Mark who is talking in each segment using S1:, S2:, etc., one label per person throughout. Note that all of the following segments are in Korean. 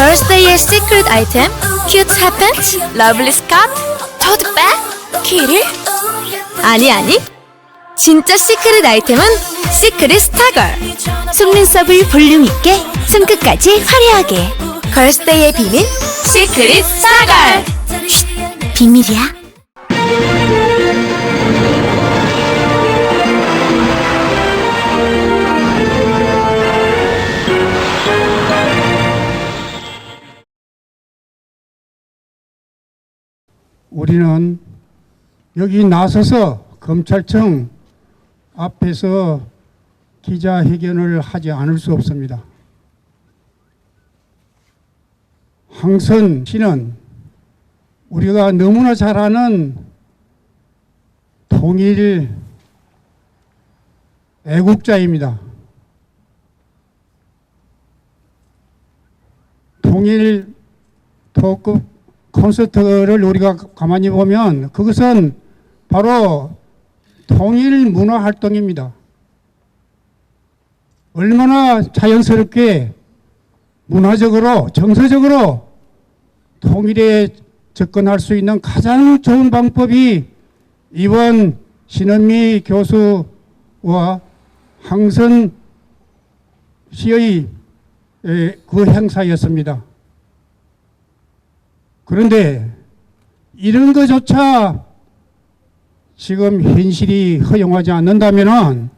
S1: 걸스데이의 시크릿 아이템 큐트 핫팬츠 러블리 스카트 토트백 키를 아니 아니. 진짜 시크릿 아이템은 시크릿 스타걸 속눈썹을 볼륨 있게 손끝까지 화려하게. 걸스데이의 비밀 시크릿 스타걸 쉿, 비밀이야
S2: 우리는 여기 나서서 검찰청 앞에서 기자회견을 하지 않을 수 없습니다. 황선 씨는 우리가 너무나 잘 아는 통일 애국자입니다. 통일 토크 콘서트를 우리가 가만히 보면 그것은 바로 통일 문화 활동입니다. 얼마나 자연스럽게 문화적으로 정서적으로 통일에 접근할 수 있는 가장 좋은 방법이 이번 신은미 교수와 항선 씨의 에, 그 행사였습니다. 그런데 이런 것조차 지금 현실이 허용하지 않는다면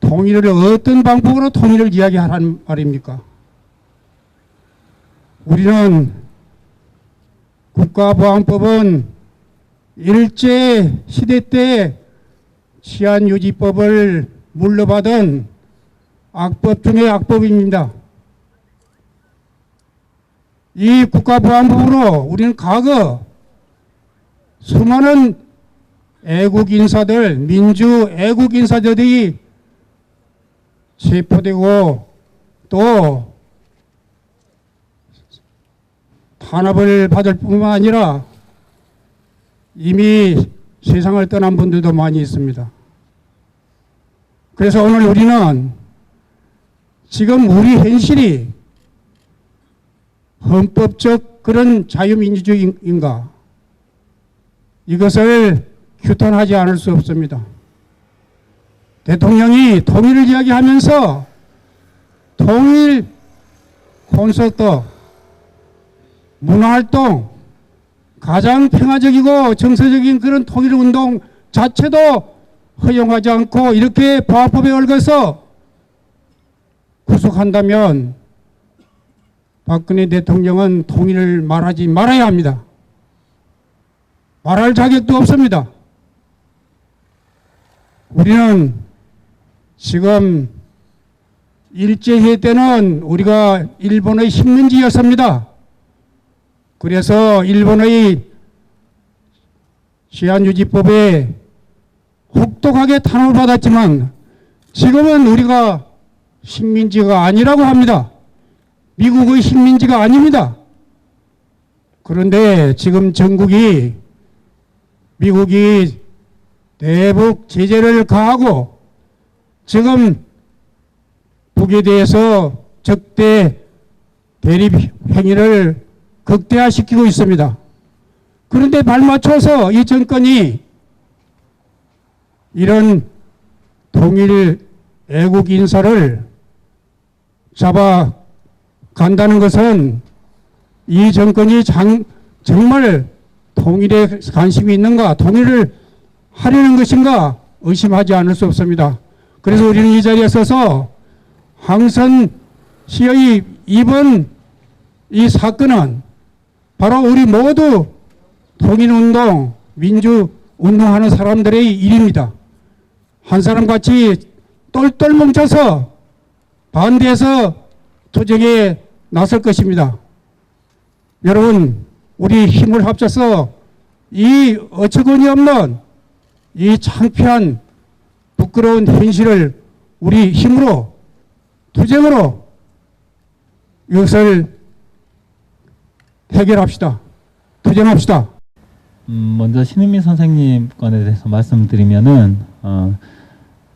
S2: 통일을 어떤 방법으로 통일을 이야기하라는 말입니까? 우리는 국가보안법은 일제 시대 때 치안유지법을 물러받은 악법 중의 악법입니다. 이 국가보안법으로 우리는 과거 수많은 애국 인사들, 민주 애국 인사들이 체포되고 또 탄압을 받을 뿐만 아니라 이미 세상을 떠난 분들도 많이 있습니다. 그래서 오늘 우리는 지금 우리 현실이 헌법적 그런 자유민주주의인가? 이것을 규탄하지 않을 수 없습니다. 대통령이 통일을 이야기하면서 통일 콘서트, 문화활동, 가장 평화적이고 정서적인 그런 통일운동 자체도 허용하지 않고 이렇게 보안법에 얽어서 구속한다면 박근혜 대통령은 통일을 말하지 말아야 합니다. 말할 자격도 없습니다. 우리는 지금 일제시대 때는 우리가 일본의 식민지였습니다. 그래서 일본의 시한유지법에 혹독하게 탄압을 받았지만 지금은 우리가 식민지가 아니라고 합니다. 미국의 식민지가 아닙니다. 그런데 지금 전국이 미국이 대북 제재를 가하고 지금 북에 대해서 적대 대립 행위를 극대화시키고 있습니다. 그런데 발맞춰서 이 정권이 이런 통일 애국 인사를 잡아 간다는 것은 이 정권이 장, 정말 통일에 관심이 있는가, 통일을 하려는 것인가 의심하지 않을 수 없습니다. 그래서 우리는 이 자리에 서서 황선 씨의 이번 이 사건은 바로 우리 모두 통일운동, 민주운동하는 사람들의 일입니다. 한 사람 같이 똘똘 뭉쳐서 반대해서 투쟁에 나설 것입니다. 여러분, 우리 힘을 합쳐서 이 어처구니 없는 이 창피한 부끄러운 현실을 우리 힘으로 투쟁으로 이것을 해결합시다. 투쟁합시다.
S3: 음, 먼저 신은미 선생님 건에 대해서 말씀드리면은 어,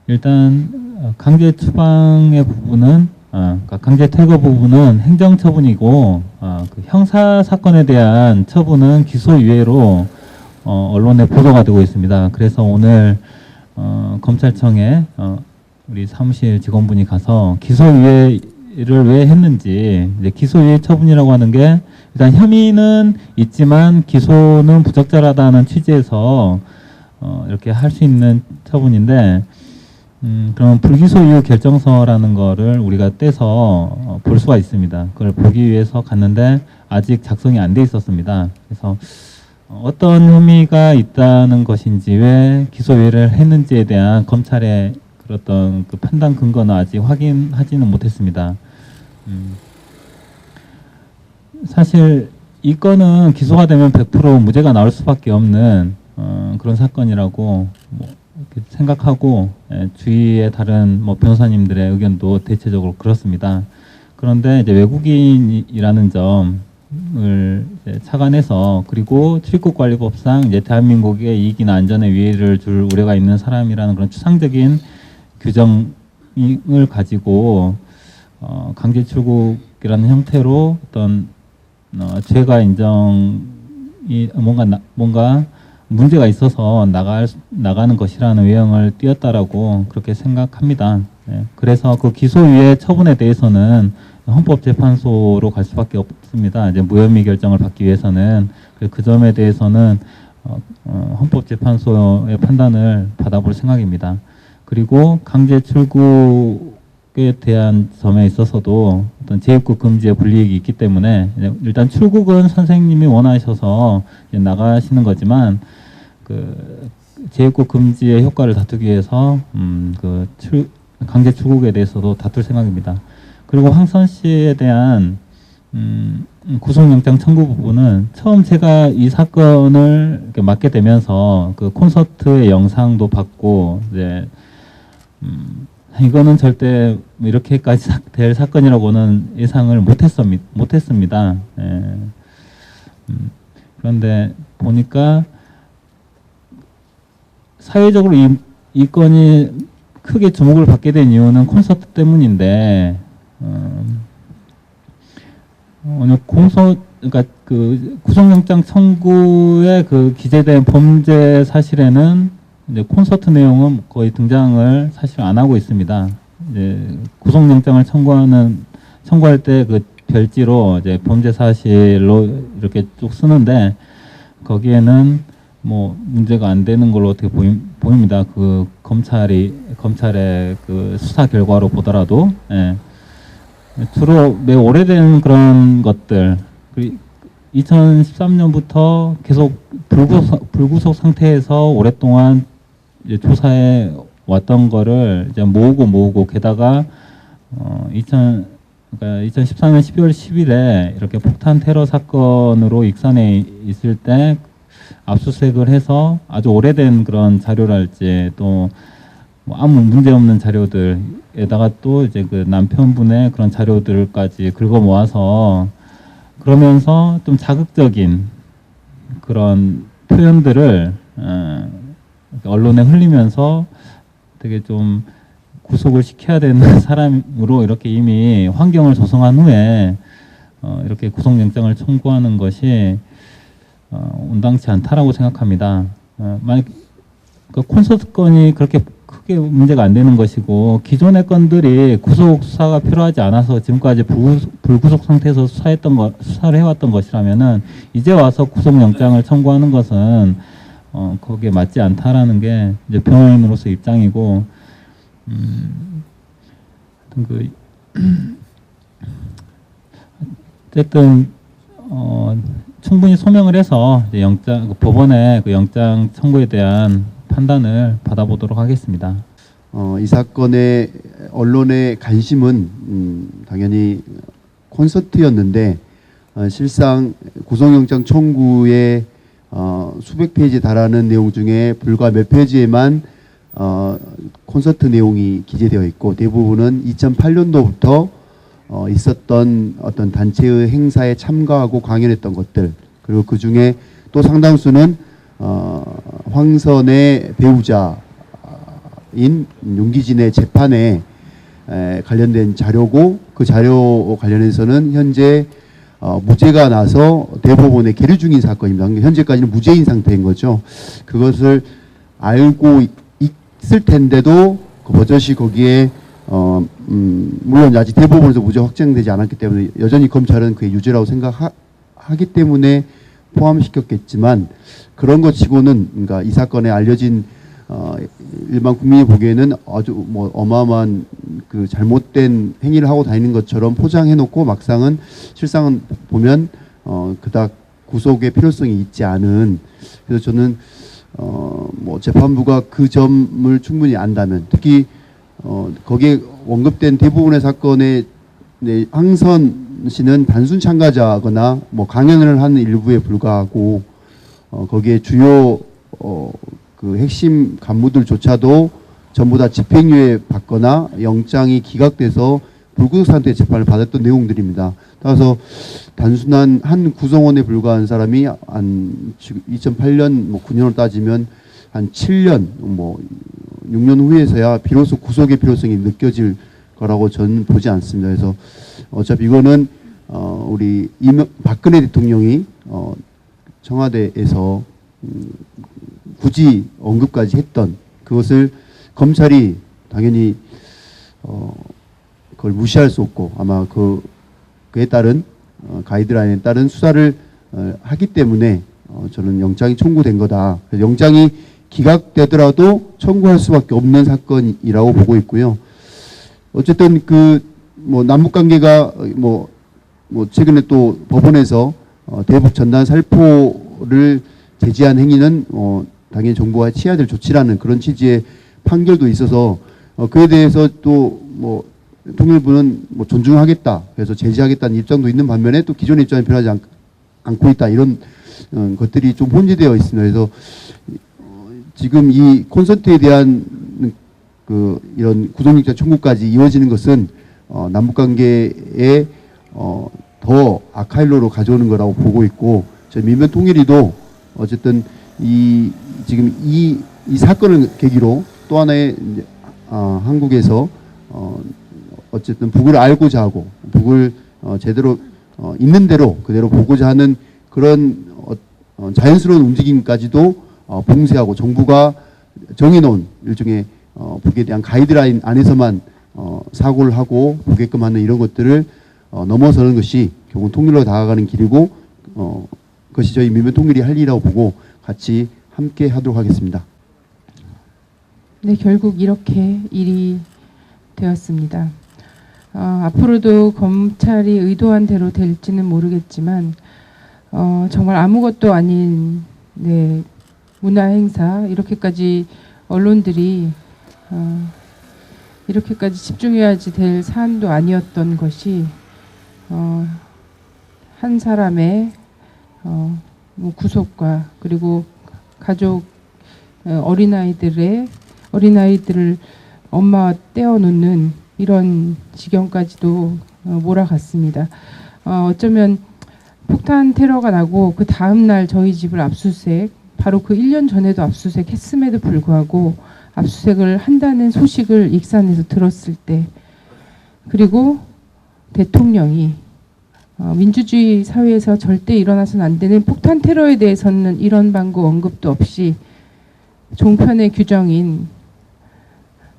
S3: 일단 어, 강제 추방의 부분은 어, 그러니까 강제 퇴거 부분은 행정 처분이고 어, 그 형사 사건에 대한 처분은 기소유예로 어, 언론에 보도가 되고 있습니다. 그래서 오늘 어, 검찰청에 어, 우리 사무실 직원분이 가서 기소유예를 왜 했는지 이제 기소유예 처분이라고 하는 게 일단 혐의는 있지만 기소는 부적절하다는 취지에서 어, 이렇게 할 수 있는 처분인데 음, 그러면 불기소유 결정서라는 거를 우리가 떼서 어, 볼 수가 있습니다. 그걸 보기 위해서 갔는데 아직 작성이 안 돼 있었습니다. 그래서 어, 어떤 혐의가 있다는 것인지 왜 기소유예를 했는지에 대한 검찰의 그 어떤 그 판단 근거는 아직 확인하지는 못했습니다. 음, 사실 이 건은 기소가 되면 100% 무죄가 나올 수밖에 없는 어, 그런 사건이라고 뭐 생각하고 예, 주위의 다른 뭐 변호사님들의 의견도 대체적으로 그렇습니다. 그런데 이제 외국인이라는 점을 착안해서 그리고 출입국관리법상 이제 대한민국의 이익이나 안전에 위해를 줄 우려가 있는 사람이라는 그런 추상적인 규정을 가지고 어, 강제 출국이라는 형태로 어떤 어, 죄가 인정이 뭔가 나- 뭔가 문제가 있어서 나갈 수- 나가는 것이라는 외형을 띄었다라고 그렇게 생각합니다. 네. 그래서 그 기소유예 처분에 대해서는 헌법재판소로 갈 수밖에 없습니다. 이제 무혐의 결정을 받기 위해서는 그- 그 점에 대해서는 어, 어, 헌법재판소의 판단을 받아볼 생각입니다. 그리고 강제 출국에 대한 점에 있어서도 어떤 재입국 금지의 불이익이 있기 때문에 일단 출국은 선생님이 원하셔서 나가시는 거지만 그 재입국 금지의 효과를 다투기 위해서 음그 강제 출국에 대해서도 다툴 생각입니다. 그리고 황선 씨에 대한 음, 구속영장 청구 부분은 처음 제가 이 사건을 맡게 되면서 그 콘서트의 영상도 받고 이제 음, 이거는 절대 뭐 이렇게까지 사- 될 사건이라고는 예상을 못했습, 못했습니다. 예. 음, 그런데 보니까 사회적으로 이, 이 건이 크게 주목을 받게 된 이유는 콘서트 때문인데, 음, 오늘 공소, 그러니까 그 구속영장 청구에 그 기재된 범죄 사실에는 이제 콘서트 내용은 거의 등장을 사실 안 하고 있습니다. 이제 구속영장을 청구하는 청구할 때 그 별지로 이제 범죄 사실로 이렇게 쭉 쓰는데 거기에는 뭐 문제가 안 되는 걸로 어떻게 보이, 보입니다. 그 검찰이 검찰의 그 수사 결과로 보더라도 예. 주로 매우 오래된 그런 것들 그 2013년부터 계속 불구속, 불구속 상태에서 오랫동안 이제 조사해 왔던 거를 이제 모으고 모으고 게다가 어 2000, 그러니까 2014년 12월 10일에 이렇게 폭탄 테러 사건으로 익산에 있을 때 압수수색을 해서 아주 오래된 그런 자료랄지 또 뭐 아무 문제 없는 자료들에다가 또 이제 그 남편분의 그런 자료들까지 긁어 모아서 그러면서 좀 자극적인 그런 표현들을 어, 언론에 흘리면서 되게 좀 구속을 시켜야 되는 사람으로 이렇게 이미 환경을 조성한 후에 어, 이렇게 구속영장을 청구하는 것이 어, 온당치 않다라고 생각합니다. 어, 만약 그 콘서트 건이 그렇게 크게 문제가 안 되는 것이고 기존의 건들이 구속 수사가 필요하지 않아서 지금까지 불구속, 상태에서 수사했던 거 수사를 해왔던 것이라면은 이제 와서 구속영장을 청구하는 것은 어 거기에 맞지 않다라는 게 이제 변호인으로서 입장이고 음그 어쨌든 어 충분히 소명을 해서 영장 그 법원의 그 영장 청구에 대한 판단을 받아보도록 하겠습니다.
S4: 어, 이 사건의 언론의 관심은 음, 당연히 콘서트였는데 어, 실상 구속영장 청구의 어, 수백 페이지 달하는 내용 중에 불과 몇 페이지에만 어, 콘서트 내용이 기재되어 있고 대부분은 2008년도부터 어, 있었던 어떤 단체의 행사에 참가하고 강연했던 것들 그리고 그 중에 또 상당수는 어, 황선의 배우자인 윤기진의 재판에 에, 관련된 자료고 그 자료 관련해서는 현재 어, 무죄가 나서 대법원에 계류 중인 사건입니다. 그러니까 현재까지는 무죄인 상태인 거죠. 그것을 알고 있- 있을 텐데도 그 버젓이 거기에 어, 음, 물론 아직 대법원에서 무죄 확정되지 않았기 때문에 여전히 검찰은 그게 유죄라고 생각하기 때문에 포함시켰겠지만 그런 것 치고는 그러니까 이 사건에 알려진 어, 일반 국민이 보기에는 아주 뭐 어마어마한 그 잘못된 행위를 하고 다니는 것처럼 포장해놓고 막상은 실상은 보면 어, 그닥 구속의 필요성이 있지 않은. 그래서 저는 어, 뭐 재판부가 그 점을 충분히 안다면 특히 어, 거기에 언급된 대부분의 사건의 네, 항선 씨는 단순 참가자거나 뭐 강연을 하는 일부에 불과하고 어, 거기에 주요 어, 그 핵심 간부들조차도 전부 다 집행유예 받거나 영장이 기각돼서 불구속 상태의 재판을 받았던 내용들입니다. 따라서 단순한 한 구성원에 불과한 사람이 한 2008년 뭐 9년으로 따지면 한 7년 뭐 6년 후에서야 비로소 구속의 필요성이 느껴질 거라고 저는 보지 않습니다. 그래서 어차피 이거는 어 우리 이명 박근혜 대통령이 어 청와대에서 음, 굳이 언급까지 했던 그것을 검찰이 당연히 어 그걸 무시할 수 없고 아마 그 그에 따른 어, 가이드라인에 따른 수사를 어, 하기 때문에 어, 저는 영장이 청구된 거다. 영장이 기각되더라도 청구할 수밖에 없는 사건이라고 보고 있고요. 어쨌든 그 뭐 남북 관계가 뭐, 뭐 최근에 또 법원에서 어, 대북 전단 살포를 제지한 행위는 어, 당연히 정부가 취해야 될 조치라는 그런 취지의 판결도 있어서 어, 그에 대해서 또 뭐 통일부는 뭐 존중하겠다 그래서 제지하겠다는 입장도 있는 반면에 또 기존의 입장이 변하지 않, 않고 있다 이런 어, 것들이 좀 혼재되어 있습니다. 그래서 어, 지금 이 콘서트에 대한 그 이런 구속영장 청구까지 이어지는 것은 어, 남북 관계에 어, 더 악화일로로 가져오는 거라고 보고 있고 저희 민변 통일이도 어쨌든 이 지금 이, 이 사건을 계기로 또 하나의 어, 한국에서 어, 어쨌든 북을 알고자 하고 북을 어, 제대로 어, 있는 대로 그대로 보고자 하는 그런 어, 어, 자연스러운 움직임까지도 어, 봉쇄하고 정부가 정해놓은 일종의 어, 북에 대한 가이드라인 안에서만 어, 사고를 하고 보게끔 하는 이런 것들을 어, 넘어서는 것이 결국 통일로 다가가는 길이고 어, 그것이 저희 민변 통일이 할 일이라고 보고 같이 함께 하도록 하겠습니다.
S5: 네, 결국 이렇게 일이 되었습니다. 어, 앞으로도 검찰이 의도한 대로 될지는 모르겠지만 어, 정말 아무것도 아닌 네, 문화 행사 이렇게까지 언론들이 어, 이렇게까지 집중해야지 될 사안도 아니었던 것이 어, 한 사람의 어, 뭐 구속과 그리고 가족 어, 어린아이들의 어린아이들을 엄마와 떼어놓는 이런 지경까지도 어, 몰아갔습니다. 어, 어쩌면 폭탄 테러가 나고 그 다음 날 저희 집을 압수수색 바로 그 1년 전에도 압수수색 했음에도 불구하고 압수수색을 한다는 소식을 익산에서 들었을 때 그리고 대통령이 어, 민주주의 사회에서 절대 일어나서는 안 되는 폭탄 테러에 대해서는 이런 방구 언급도 없이 종편의 규정인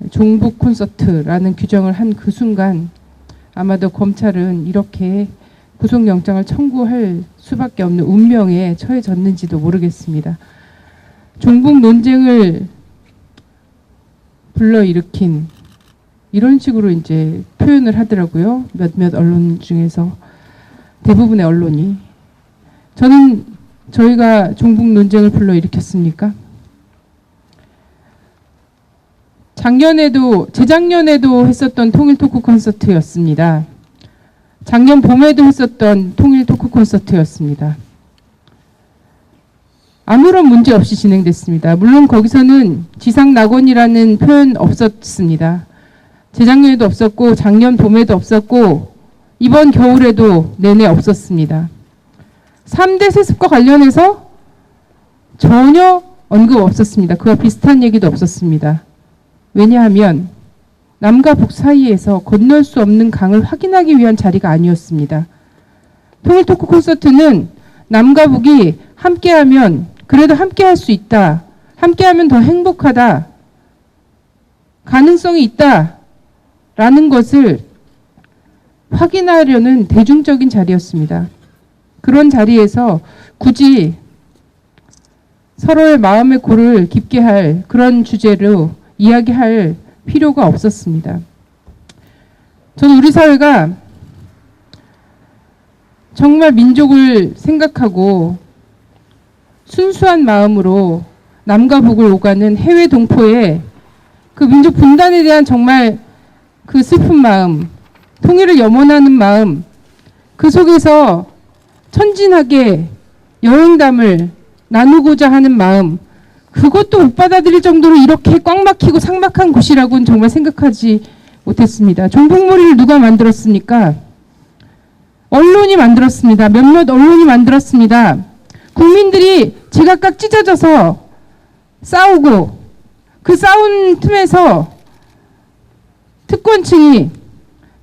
S5: 종북 콘서트라는 규정을 한 그 순간 아마도 검찰은 이렇게 구속영장을 청구할 수밖에 없는 운명에 처해졌는지도 모르겠습니다. 종북 논쟁을 불러일으킨 이런 식으로 이제 표현을 하더라고요. 몇몇 언론 중에서 대부분의 언론이 저는 저희가 종북 논쟁을 불러일으켰습니까? 작년에도 재작년에도 했었던 통일 토크 콘서트였습니다. 작년 봄에도 했었던 통일 토크 콘서트였습니다. 아무런 문제 없이 진행됐습니다. 물론 거기서는 지상 낙원이라는 표현 없었습니다. 재작년에도 없었고 작년 봄에도 없었고 이번 겨울에도 내내 없었습니다. 3대 세습과 관련해서 전혀 언급 없었습니다. 그와 비슷한 얘기도 없었습니다. 왜냐하면 남과 북 사이에서 건널 수 없는 강을 확인하기 위한 자리가 아니었습니다. 통일 토크 콘서트는 남과 북이 함께하면 그래도 함께할 수 있다. 함께하면 더 행복하다. 가능성이 있다. 라는 것을 확인하려는 대중적인 자리였습니다. 그런 자리에서 굳이 서로의 마음의 골을 깊게 할 그런 주제로 이야기할 필요가 없었습니다. 저는 우리 사회가 정말 민족을 생각하고 순수한 마음으로 남과 북을 오가는 해외 동포의 그 민족 분단에 대한 정말 그 슬픈 마음, 통일을 염원하는 마음, 그 속에서 천진하게 여행담을 나누고자 하는 마음, 그것도 못 받아들일 정도로 이렇게 꽉 막히고 삭막한 곳이라고는 정말 생각하지 못했습니다. 종북머리를 누가 만들었습니까? 언론이 만들었습니다. 몇몇 언론이 만들었습니다. 국민들이 제각각 찢어져서 싸우고 그 싸운 틈에서 특권층이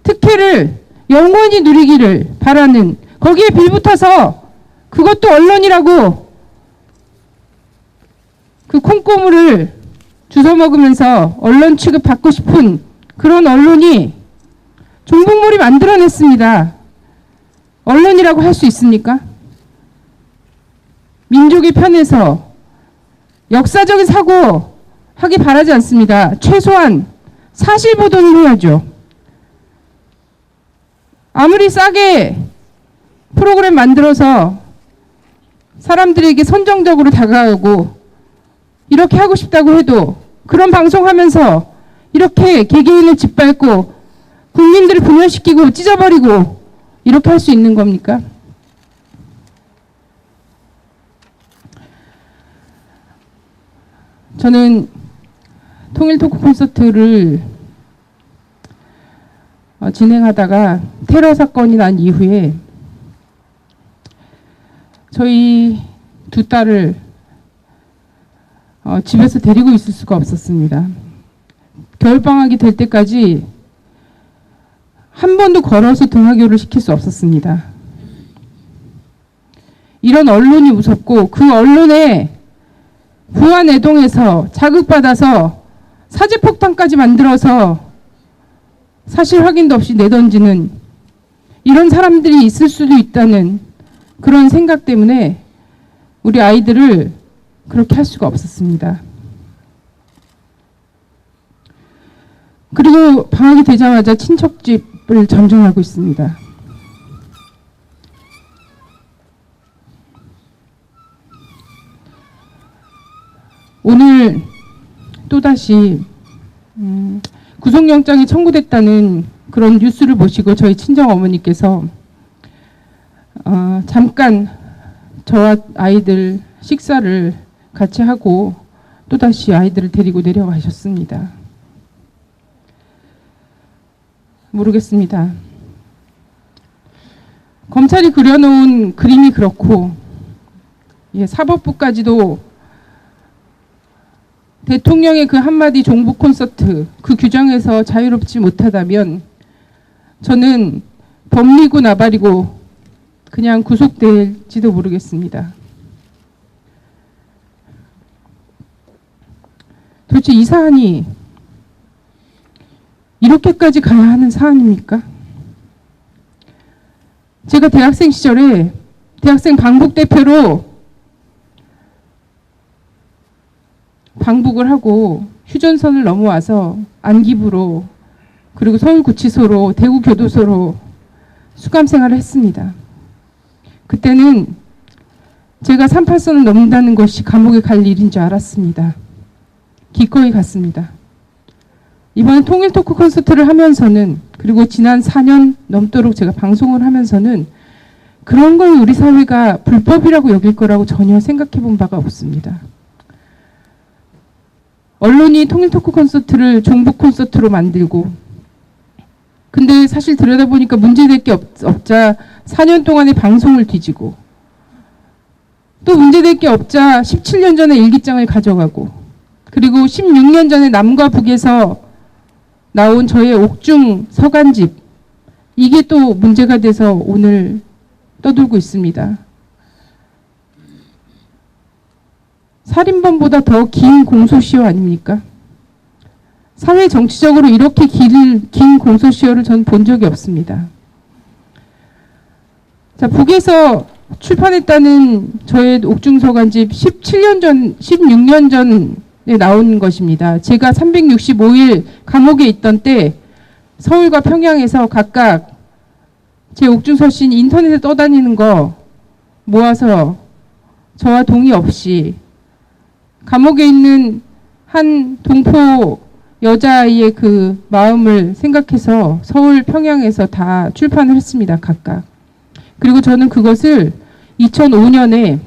S5: 특혜를 영원히 누리기를 바라는 거기에 빌붙어서 그것도 언론이라고 그 콩고물을 주워 먹으면서 언론 취급 받고 싶은 그런 언론이 종북몰이 만들어냈습니다. 언론이라고 할 수 있습니까? 민족의 편에서 역사적인 사고 하기 바라지 않습니다. 최소한 사실 보도는 해야죠. 아무리 싸게 프로그램 만들어서 사람들에게 선정적으로 다가가고 이렇게 하고 싶다고 해도 그런 방송하면서 이렇게 개개인을 짓밟고 국민들을 분열시키고 찢어버리고 이렇게 할 수 있는 겁니까? 저는 통일 토크 콘서트를 어, 진행하다가 테러 사건이 난 이후에 저희 두 딸을 어, 집에서 데리고 있을 수가 없었습니다. 겨울방학이 될 때까지 한 번도 걸어서 등하교를 시킬 수 없었습니다. 이런 언론이 무섭고 그 언론에 부안해동에서 자극받아서 사제폭탄까지 만들어서 사실 확인도 없이 내던지는 이런 사람들이 있을 수도 있다는 그런 생각 때문에 우리 아이들을 그렇게 할 수가 없었습니다. 그리고 방학이 되자마자 친척집을 점령하고 있습니다. 오늘 또다시 음, 구속영장이 청구됐다는 그런 뉴스를 보시고 저희 친정 어머니께서 어, 잠깐 저와 아이들 식사를 같이 하고 또다시 아이들을 데리고 내려가셨습니다. 모르겠습니다. 검찰이 그려놓은 그림이 그렇고 예, 사법부까지도 대통령의 그 한마디 종북 콘서트 그 규정에서 자유롭지 못하다면 저는 범리고 나발이고 그냥 구속될지도 모르겠습니다. 도대체 이 사안이 이렇게까지 가야 하는 사안입니까? 제가 대학생 시절에 대학생 방북 대표로 방북을 하고 휴전선을 넘어와서 안기부로 그리고 서울구치소로 대구교도소로 수감 생활을 했습니다. 그때는 제가 38선을 넘는다는 것이 감옥에 갈 일인 줄 알았습니다. 기꺼이 갔습니다. 이번 통일 토크 콘서트를 하면서는 그리고 지난 4년 넘도록 제가 방송을 하면서는 그런 걸 우리 사회가 불법이라고 여길 거라고 전혀 생각해 본 바가 없습니다. 언론이 통일 토크 콘서트를 종북 콘서트로 만들고 근데 사실 들여다보니까 문제될 게 없, 없자 4년 동안의 방송을 뒤지고 또 문제될 게 없자 17년 전에 일기장을 가져가고 그리고 16년 전에 남과 북에서 나온 저의 옥중 서간집 이게 또 문제가 돼서 오늘 떠들고 있습니다. 살인범보다 더 긴 공소시효 아닙니까? 사회 정치적으로 이렇게 길, 긴 공소시효를 전 본 적이 없습니다. 자, 북에서 출판했다는 저의 옥중서간집 17년 전, 16년 전에 나온 것입니다. 제가 365일 감옥에 있던 때 서울과 평양에서 각각 제 옥중서신 인터넷에 떠다니는 거 모아서 저와 동의 없이 감옥에 있는 한 동포 여자아이의 그 마음을 생각해서 서울 평양에서 다 출판을 했습니다. 각각. 그리고 저는 그것을 2005년에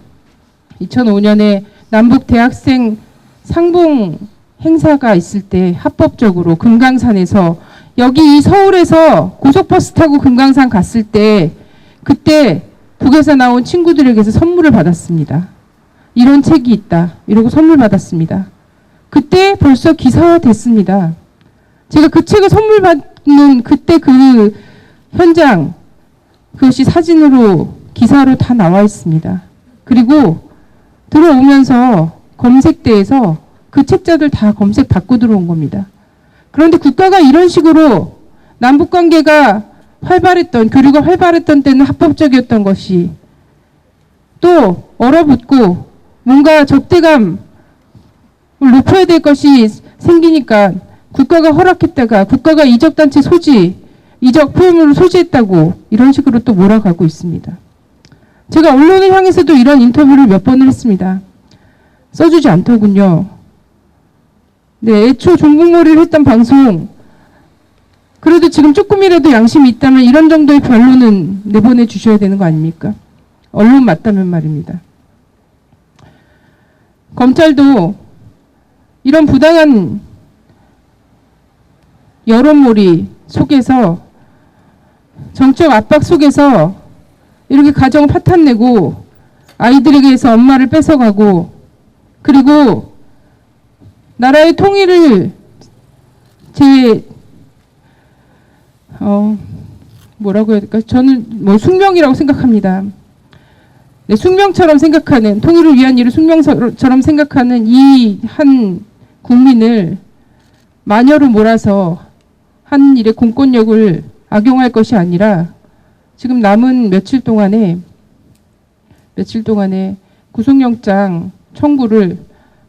S5: 2005년에 남북 대학생 상봉 행사가 있을 때 합법적으로 금강산에서 여기 이 서울에서 고속버스 타고 금강산 갔을 때 그때 북에서 나온 친구들에게서 선물을 받았습니다. 이런 책이 있다. 이러고 선물 받았습니다. 그때 벌써 기사화 됐습니다. 제가 그 책을 선물 받는 그때 그 현장 그것이 사진으로 기사로 다 나와 있습니다. 그리고 들어오면서 검색대에서 그 책자들 다 검색 받고 들어온 겁니다. 그런데 국가가 이런 식으로 남북 관계가 활발했던 교류가 활발했던 때는 합법적이었던 것이 또 얼어붙고 뭔가 적대감 높여야 될 것이 생기니까 국가가 허락했다가 국가가 이적단체 소지, 이적 표현으로 소지했다고 이런 식으로 또 몰아가고 있습니다. 제가 언론을 향해서도 이런 인터뷰를 몇 번을 했습니다. 써주지 않더군요. 네, 애초 종북몰이를 했던 방송, 그래도 지금 조금이라도 양심이 있다면 이런 정도의 변론은 내보내 주셔야 되는 거 아닙니까? 언론 맞다면 말입니다. 검찰도 이런 부당한 여론몰이 속에서 정적 압박 속에서 이렇게 가정을 파탄내고 아이들에게서 엄마를 뺏어가고 그리고 나라의 통일을 제 어, 뭐라고 해야 될까? 저는 뭐 숙명이라고 생각합니다. 네, 숙명처럼 생각하는 통일을 위한 일을 숙명처럼 생각하는 이 한 국민을 마녀로 몰아서 한 일의 공권력을 악용할 것이 아니라 지금 남은 며칠 동안에 며칠 동안에 구속영장 청구를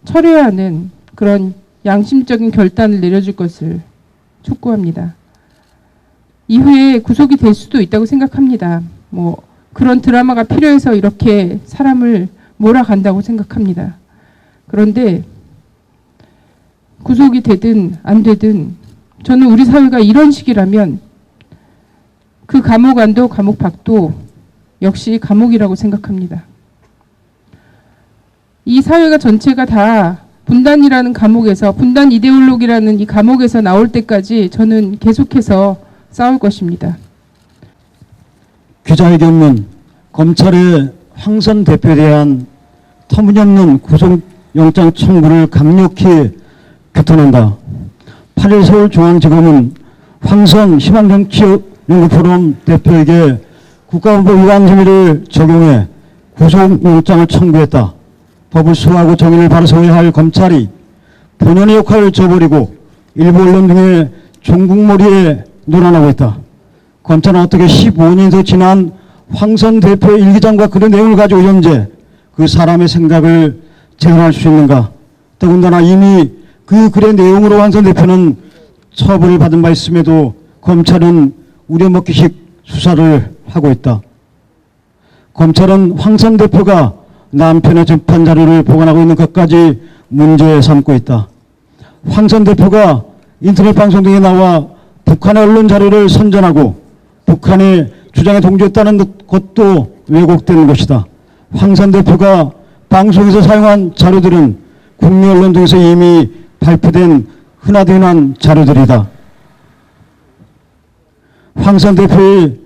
S5: 철회하는 그런 양심적인 결단을 내려줄 것을 촉구합니다. 이후에 구속이 될 수도 있다고 생각합니다. 뭐 그런 드라마가 필요해서 이렇게 사람을 몰아간다고 생각합니다. 그런데 구속이 되든 안 되든 저는 우리 사회가 이런 식이라면 그 감옥 안도 감옥 밖도 역시 감옥이라고 생각합니다. 이 사회가 전체가 다 분단이라는 감옥에서 분단 이데올로기라는 이 감옥에서 나올 때까지 저는 계속해서 싸울 것입니다.
S6: 기자회견문 검찰의 황선 대표에 대한 터무니없는 구속영장 청구를 강력히 규탄한다. 8일 서울중앙지검은 황선 희망정치연구포럼 대표에게 국가안보 위반 혐의를 적용해 구속영장을 청구했다. 법을 수호하고 정의를 바로 세워야 할 검찰이 본연의 역할을 저버리고 일부 언론 등의 종국몰이에 놀아나고 있다. 검찰은 어떻게 15년도 지난 황선 대표의 일기장과 그런 내용을 가지고 현재 그 사람의 생각을 재현할 수 있는가? 더군다나 이미 그 글의 내용으로 황선 대표는 처벌을 받은 바 있음에도 검찰은 우려먹기식 수사를 하고 있다. 검찰은 황선 대표가 남편의 접한 자료를 보관하고 있는 것까지 문제 삼고 있다. 황선 대표가 인터넷 방송 등에 나와 북한의 언론 자료를 선전하고 북한의 주장에 동조했다는 것도 왜곡된 것이다. 황선 대표가 방송에서 사용한 자료들은 국내 언론 등에서 이미 발표된 흔하디흔한 자료들이다. 황선 대표의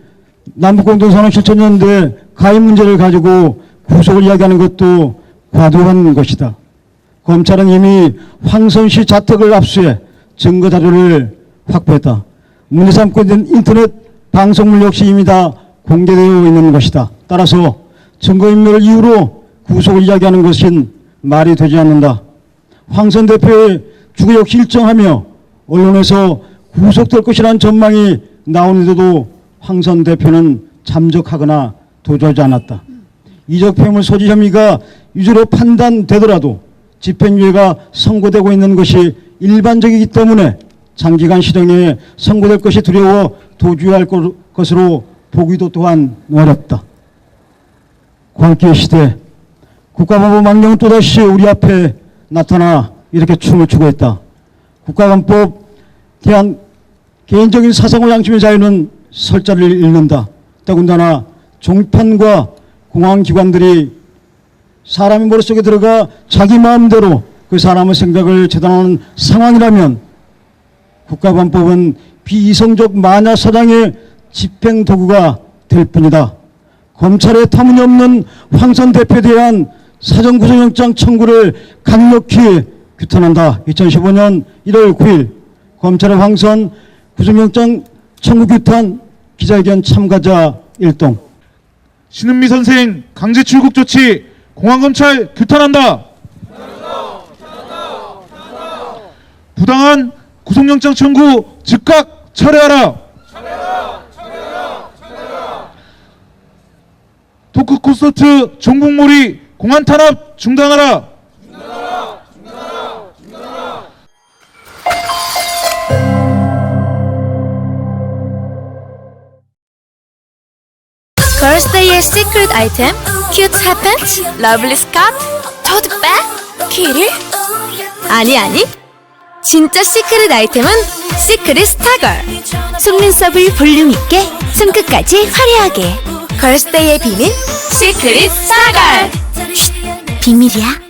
S6: 남북공동선언 실천연대 가입 문제를 가지고 구속을 이야기하는 것도 과도한 것이다. 검찰은 이미 황선 씨 자택을 압수해 증거 자료를 확보했다. 문제 삼고 있는 인터넷 방송물 역시 이미 다 공개되어 있는 것이다. 따라서 증거인멸을 이유로 구속을 이야기하는 것은 말이 되지 않는다. 황선 대표의 주거 역시 일정하며 언론에서 구속될 것이라는 전망이 나오는데도 황선 대표는 잠적하거나 도주하지 않았다. 이적 폐물 소지 혐의가 유죄로 판단되더라도 집행유예가 선고되고 있는 것이 일반적이기 때문에 장기간 실형에 선고될 것이 두려워 도주할 것- 것으로 보기도 또한 어렵다. 광기의 시대 국가보고 망령은 또다시 우리 앞에 나타나 이렇게 춤을 추고 있다. 국가관법 대한 개인적인 사상과 양심의 자유는 설자를 읽는다. 더군다나 종편과 공안기관들이 사람의 머릿속에 들어가 자기 마음대로 그 사람의 생각을 재단하는 상황이라면 국가관법은 비이성적 마녀 사장의 집행 도구가 될 뿐이다. 검찰의 터무니없는 황선 대표에 대한 사전 구속영장 청구를 강력히 규탄한다. 2015년 1월 9일 검찰의 황선 구속영장 청구 규탄 기자회견 참가자 일동
S7: 신은미 선생 강제 출국 조치 공안검찰 규탄한다. 부당한 구속영장 청구 즉각 철회하라. 토크 콘서트 종북몰이 공안 탄압 중단하라.
S1: 걸스데이의 시크릿 아이템 큐트 핫팬츠 러블리 스카트 토트백 키를 아니 아니. 진짜 시크릿 아이템은 시크릿 스타걸 속눈썹을 볼륨 있게 손끝까지 화려하게. 걸스데이의 비밀 시크릿 스타걸 비밀이야